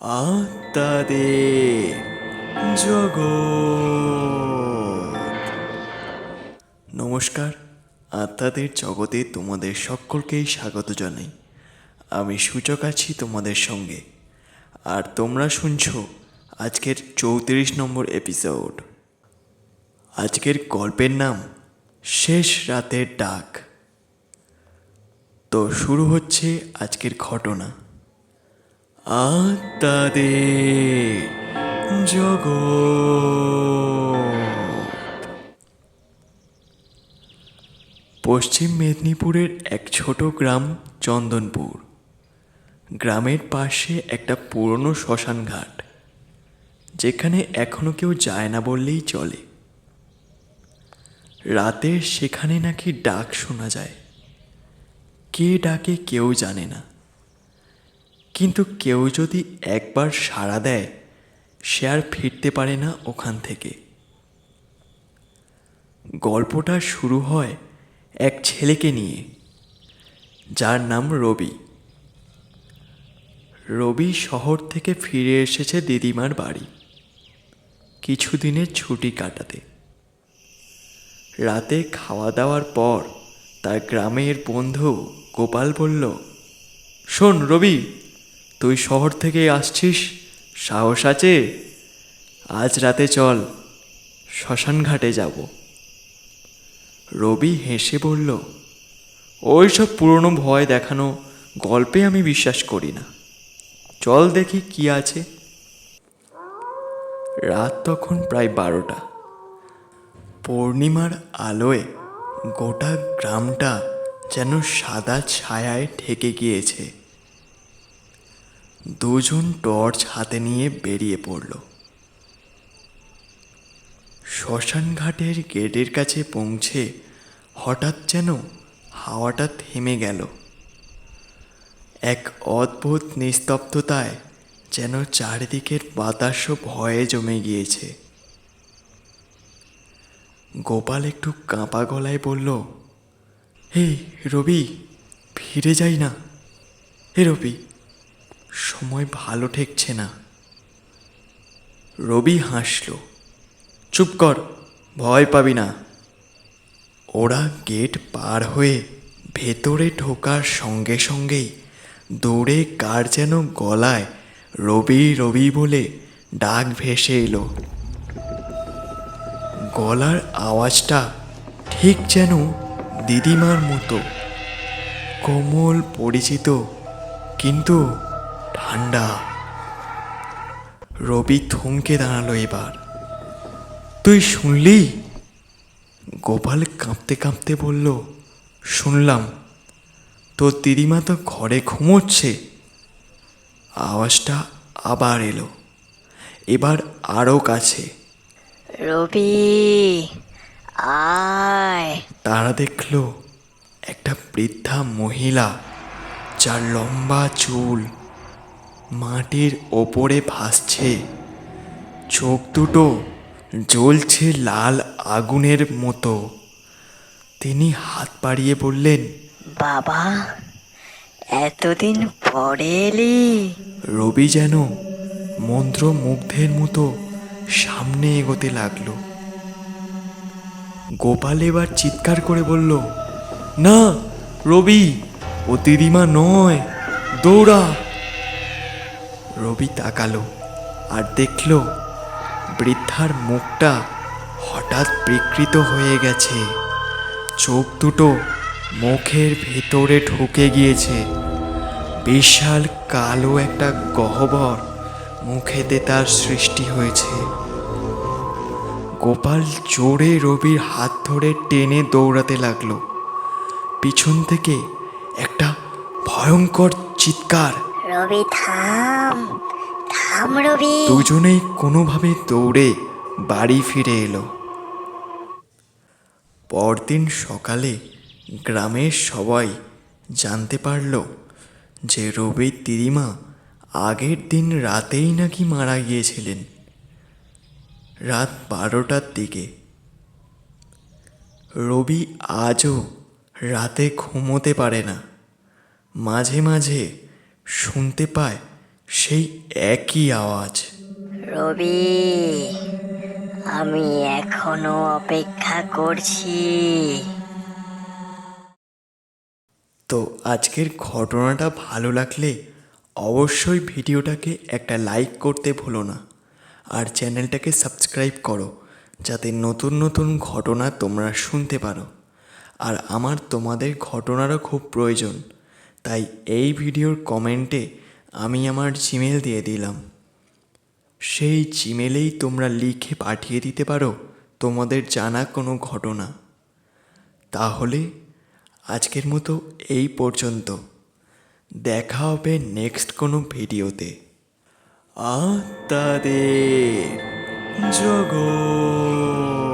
আত্মাদের জগৎ। নমস্কার, আত্মাদের জগতে তোমাদের সকলকেই স্বাগত জানাই। আমি সূচক আছি তোমাদের সঙ্গে। আর তোমরা শুনছো আজকের চৌত্রিশ নম্বর এপিসোড আজকের গল্পের নাম শেষ রাতের ডাক। তো শুরু হচ্ছে আজকের ঘটনা। আত্মাদের জগৎ। পশ্চিম মেদিনীপুরের এক ছোট গ্রাম, চন্দনপুর। গ্রামের পাশে একটা পুরনো শ্মশান ঘাট যেখানে এখনও কেউ যায় না বললেই চলে। রাতে সেখানে নাকি ডাক শোনা যায়। কে ডাকে কেউ জানে না। কিন্তু কেউ যদি একবার সাড়া দেয়, সে আর ফিরতে পারে না ওখান থেকে। গল্পটা শুরু হয় এক ছেলেকে নিয়ে, যার নাম রবি। রবি শহর থেকে ফিরে এসেছে দিদিমার বাড়ি। কিছুদিনের ছুটি কাটাতে। রাতে খাওয়া দাওয়ার পর তার গ্রামের বন্ধু গোপাল বলল, শোন রবি তুই শহর থেকে আসছিস? সাহস আছে? আজ রাতে চল শ্মশান ঘাটে যাব। রবি হেসে বলল ওই সব পুরনো ভয় দেখানো গল্পে আমি বিশ্বাস করি না। চল দেখি কি আছে। রাত তখন প্রায় বারোটা। পূর্ণিমার আলোয় গোটা গ্রামটা যেন সাদা ছায়ায় ঢেকে গিয়েছে। দুজন টর্চ হাতে নিয়ে বেরিয়ে পড়ল। শ্মশান ঘাটের গেটের কাছে পৌঁছে হঠাৎ যেন হাওয়াটা থেমে গেল। এক অদ্ভুত নিস্তব্ধতায় যেন চারিদিকের বাতাসও ভয়ে জমে গিয়েছে। গোপাল একটু কাঁপা গলায় বলল হে রবি, ফিরে যাই না। হে রবি সময় ভালো ঠেকছে না। রবি হাসল, চুপ কর, ভয় পাবি না। ওরা গেট পার হয়ে ভেতরে ঢোকার সঙ্গে সঙ্গেই দৌড়ে কার যেন গলায় রবি রবি বলে ডাক ভেসে এলো। গলার আওয়াজটা ঠিক যেন দিদিমার মতো। কোমল পরিচিত, কিন্তু ঠান্ডা। রবি থমকে দাঁড়াল এবার। তুই শুনলি? গোপাল কাঁপতে কাঁপতে বলল শুনলাম। তোর দিদিমা তো ঘরে ঘুমোচ্ছে। আওয়াজটা আবার এলো। এবার আরও কাছে। রবি আয়। তারা দেখল একটা বৃদ্ধা মহিলা যার লম্বা চুল মাটির ওপরে ভাসছে। চোখ দুটো জ্বলছে লাল আগুনের মতো। তিনি হাত বাড়িয়ে বললেন বাবা এতদিন পরে এলি। রবি যেন মন্ত্র মুগ্ধের মতো সামনে এগোতে লাগল। গোপাল এবার চিৎকার করে বলল না রবি ও দিদিমা নয় দৌড়া। রবি তাকালো আর দেখল বৃদ্ধার মুখটা হঠাৎ বিকৃত হয়ে গেছে। চোখ দুটো মুখের ভেতরে ঢুকে গিয়েছে। বিশাল কালো একটা গহ্বর মুখেতে তার সৃষ্টি হয়েছে। গোপাল জোরে রবির হাত ধরে টেনে দৌড়াতে লাগল। পিছন থেকে একটা ভয়ঙ্কর চিৎকার রবি, থাম থাম রবি। দুজনেই কোনোভাবে দৌড়ে বাড়ি ফিরে এলো। পরদিন সকালে গ্রামের সবাই জানতে পারল যে রবির দিদিমা আগের দিন রাতেই নাকি মারা গিয়েছিলেন। রাত বারোটার দিকে। রবি আজও রাতে ঘুমোতে পারে না। মাঝে মাঝে শুনতে পায় সেই একই আওয়াজ। রবি আমি এখনও অপেক্ষা করছি। তো আজকের ঘটনাটা ভালো লাগলে অবশ্যই ভিডিওটাকে একটা লাইক করতে ভুলো না। আর চ্যানেলটাকে সাবস্ক্রাইব করো যাতে নতুন নতুন ঘটনা তোমরা শুনতে পারো। আর আমার তোমাদের ঘটনারও খুব প্রয়োজন। তাই এই ভিডিওর কমেন্টে আমি আমার জিমেল দিয়ে দিলাম। সেই জিমেলেই তোমরা লিখে পাঠিয়ে দিতে পারো তোমাদের জানা কোনো ঘটনা। তাহলে আজকের মতো এই পর্যন্ত। দেখা হবে নেক্সট কোনো ভিডিওতে। আত্মাদের জগৎ।